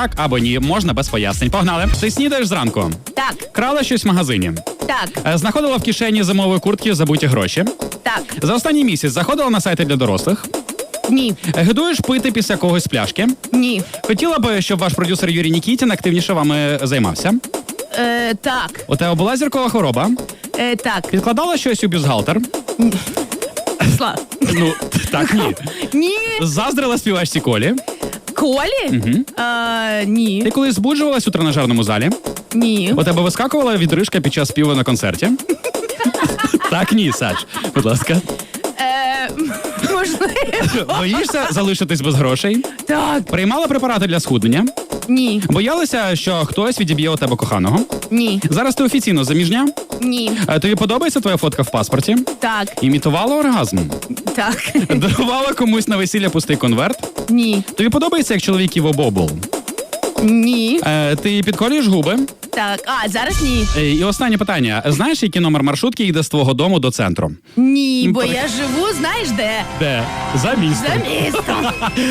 так або ні, можна без пояснень. Погнали. Ти снідаєш зранку. Так, Крала щось в магазині. так, Е, Знаходила в кишені зимової куртки забуті гроші. так, За останній місяць заходила на сайти для дорослих. ні, Е, Гидуєш пити після когось з пляшки. ні, Хотіла б, щоб ваш продюсер Юрій Нікітін активніше вами займався. е, так, У тебе була зіркова хвороба. е, так. Підкладала щось у бюстгальтер. Сла. Ну, так ні. Ні. Заздрила співачці Колі. Колі? Е, ні, Ти колись збуджувалась у тренажерному залі. ні. У тебе вискакувала відрижка під час співу на концерті. Так, ні, Сач. Будь ласка. Е, можливо. Боїшся залишитись без грошей? Так, Приймала препарати для схуднення. ні, Боялася, що хтось відіб'є у тебе коханого. ні, Зараз ти офіційно заміжня. Ні. Е, Тобі подобається твоя фотка в паспорті? Так, Імітувала оргазм. так, Дарувала комусь на весілля пустий конверт. ні, Тобі подобається, як чоловіків обобул. ні. Е, ти підколюєш губи. Так, а зараз ні. Е, і останнє питання: знаєш, який номер маршрутки йде з твого дому до центру? Ні, бо я живу, знаєш де? Де? За містом. За містом.